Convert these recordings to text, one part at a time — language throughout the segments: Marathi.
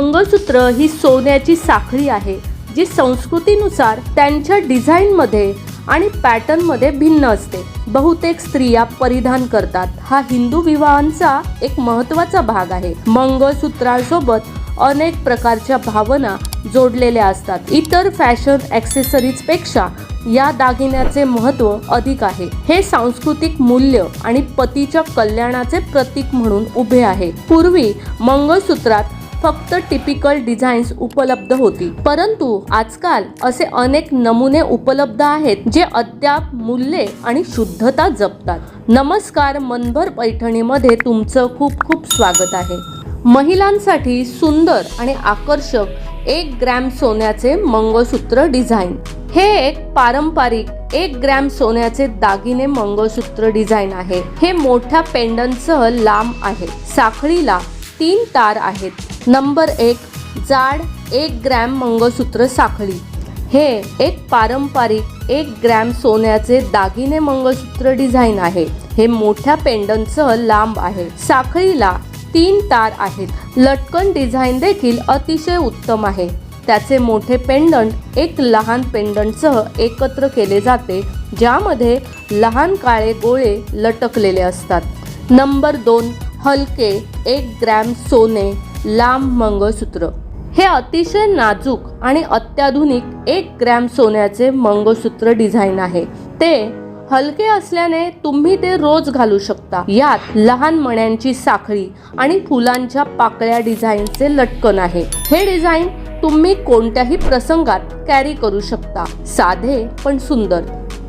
मंगळसूत्र ही सोन्याची साखळी आहे जी संस्कृतीनुसार त्यांच्या डिझाईनमध्ये आणि पॅटर्नमध्ये भिन्न असते. बहुतेक स्त्रिया परिधान करतात. हा हिंदू विवाहांचा एक महत्त्वाचा भाग आहे. मंगळसूत्रांसोबत अनेक प्रकारच्या भावना जोडलेल्या असतात. इतर फॅशन ॲक्सेसरीजपेक्षा या दागिन्याचे महत्त्व अधिक आहे. हे सांस्कृतिक मूल्य आणि पतीच्या कल्याणाचे प्रतीक म्हणून उभे आहे. पूर्वी मंगळसूत्रात फक्त टिपिकल डिझाईन्स उपलब्ध होती. परंतु आजकाल असे अनेक नमुने उपलब्ध आहेत जे अद्याप मूल्ये आणि शुद्धता जपतात. नमस्कार मनभर पैठणीमध्ये तुमचं खूप खूप स्वागत आहे. महिलांसाठी सुंदर आणि आकर्षक एक ग्रॅम सोन्याचे मंगळसूत्र डिझाईन. हे एक पारंपरिक एक ग्रॅम सोन्याचे दागिने मंगळसूत्र डिझाईन आहे. हे मोठ्या पेंडनसह लांब आहे. साखळीला तीन तार आहेत. नंबर एक जाड एक ग्रॅम मंगळसूत्र साखळी. हे एक पारंपरिक एक ग्रॅम सोन्याचे दागिने मंगळसूत्र डिझाईन आहे. हे मोठ्या पेंडनसह लांब आहे. साखळीला तीन तार आहेत. लटकन डिझाईन देखील अतिशय उत्तम आहे. त्याचे मोठे पेंडंट एक लहान पेंडंटसह एकत्र केले जाते ज्यामध्ये लहान काळे गोळे लटकलेले असतात. नंबर दोन हलके एक ग्रॅम सोने. लांब मंगळसूत्र. हे अतिशय नाजूक आणि अत्याधुनिक एक ग्रॅम सोन्याचे मंगळसूत्र डिझाईन आहे. ते हलके असल्याने तुम्ही ते रोज घालू शकता. यात लहान मण्यांची साखळी आणि फुलांच्या पाकळ्या डिझाईनचे लटकन आहे. हे डिझाईन तुम्ही कोणत्याही प्रसंगात कॅरी करू शकता. साधे पण सुंदर.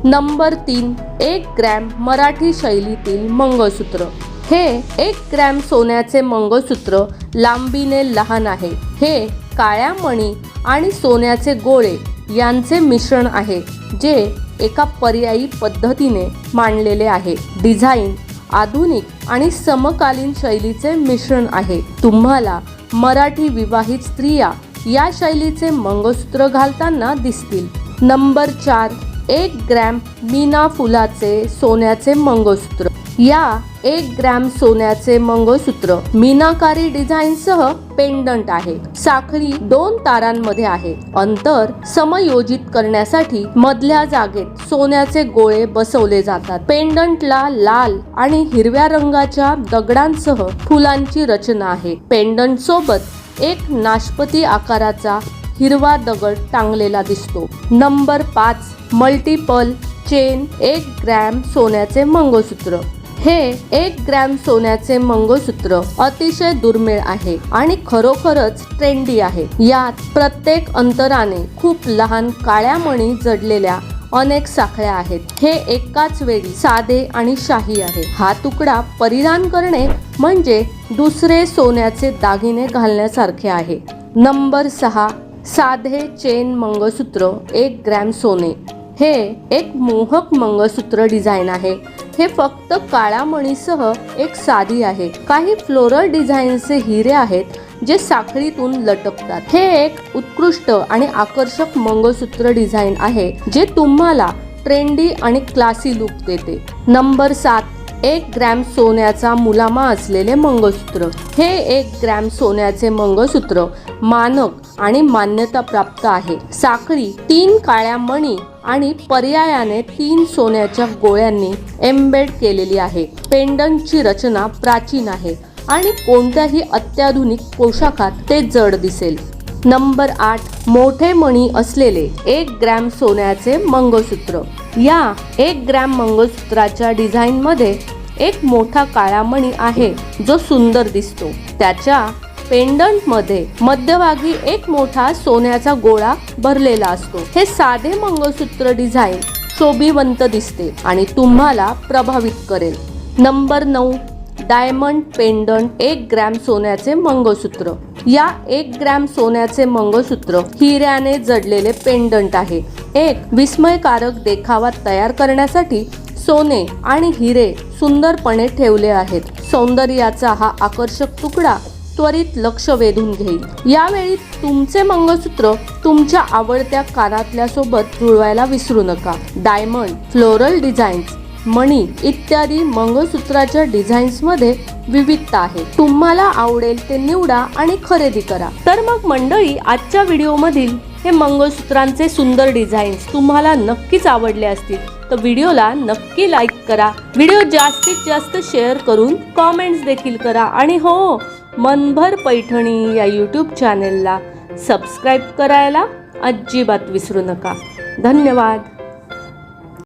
नंबर तीन एक ग्रॅम मराठी शैलीतील मंगळसूत्र. हे एक ग्रॅम सोन्याचे मंगळसूत्र लांबीने लहान आहे. हे काळ्या मणी आणि सोन्याचे गोळे यांचे मिश्रण आहे जे एका पर्यायी पद्धतीने मांडलेले आहे. डिझाईन आधुनिक आणि समकालीन शैलीचे मिश्रण आहे. तुम्हाला मराठी विवाहित स्त्रिया या शैलीचे मंगळसूत्र घालताना दिसतील. नंबर चार एक ग्रॅम मीना फुलाचे सोन्याचे मंगळसूत्र. या एक ग्रॅम सोन्याचे मंगळसूत्र मीनाकारी डिझाईनसह पेंडंट आहे. साखळी दोन तारांमध्ये आहे. अंतर समयोजित करण्यासाठी मधल्या जागेत सोन्याचे गोळे बसवले जातात. पेंडंटला लाल आणि हिरव्या रंगाच्या दगडांसह फुलांची रचना आहे. पेंडंट सोबत एक नाशपती आकाराचा हिरवा दगड टांगलेला दिसतो. नंबर पाच मल्टिपल चेन एक ग्रॅम सोन्याचे मंगळसूत्र. हे एक ग्रॅम सोन्याचे मंगळसूत्र अतिशय दुर्मिळ आहे आणि खरोखरच ट्रेंडी आहे. यात प्रत्येक अंतराने खूप लहान काळ्या मणी जडलेल्या अनेक साखळ्या आहेत. हे एकाच वेळी साधे आणि शाही आहे. हा तुकडा परिधान करणे म्हणजे दुसरे सोन्याचे दागिने घालण्यासारखे आहे. नंबर सहा साधे चेन मंगळसूत्र एक ग्रॅम सोने. हे एक मोहक मंगळसूत्र डिझाईन आहे. हे फक्त काळ्या मणीसह एक साधी आहे. काही फ्लोरल डिझाईनचे हिरे आहेत जे साखळीतून लटकतात. हे एक उत्कृष्ट आणि आकर्षक मंगळसूत्र डिझाईन आहे जे तुम्हाला ट्रेंडी आणि क्लासी लुक देते. नंबर सात एक ग्रॅम सोन्याचा मुलामा असलेले मंगळसूत्र. हे एक ग्रॅम सोन्याचे मंगळसूत्र मानक आणि मान्यता प्राप्त आहे. साखळी तीन काळ्या मणी आणि पर्यायाने तीन सोन्याच्या गोळ्यांनी एम्बेड केलेली आहे. पेंडंटची रचना प्राचीन आहे आणि कोणत्याही अत्याधुनिक पोशाखात ते जड दिसेल. नंबर आठ मोठे मणी असलेले एक ग्रॅम सोन्याचे मंगळसूत्र. या एक ग्रॅम मंगळसूत्राच्या डिझाईनमध्ये एक मोठा काळा मणी आहे जो सुंदर दिसतो. त्याच्या पेंडंटमध्ये मध्यभागी एक मोठा सोन्याचा गोळा भरलेला असतो. हे साधे मंगळसूत्र डिझाईन शोभिवंत दिसते आणि तुम्हाला प्रभावित करेल. नंबर नऊ डायमंड पेंडंट एक ग्रॅम सोन्याचे मंगळसूत्र. या एक ग्रॅम सोन्याचे मंगळसूत्र हिऱ्याने जडलेले पेंडंट आहे. एक विस्मयकारक देखावा तयार करण्यासाठी सोने आणि हिरे सुंदरपणे ठेवले आहेत. सौंदर्याचा हा आकर्षक तुकडा त्वरित लक्ष वेधून घेईल. यावेळी तुमचे मंगळसूत्र तुमच्या आवडत्या कानातल्या सोबत जुळवायला विसरू नका. डायमंड फ्लोरल डिझाईन्स मणी इत्यादी मंगळसूत्राच्या डिझाईन्समध्ये विविधता आहे. तुम्हाला आवडेल ते निवडा आणि खरेदी करा. तर मग मंडळी आजच्या व्हिडिओमधील हे मंगळसूत्रांचे सुंदर डिझाईन्स तुम्हाला नक्कीच आवडले असतील. तर व्हिडिओला नक्की लाईक करा. व्हिडिओ जास्तीत जास्त शेअर करून कॉमेंट्स देखील करा. आणि हो मनभर पैठणी या यूट्यूब चॅनेलला सबस्क्राईब करायला अजिबात विसरू नका. धन्यवाद.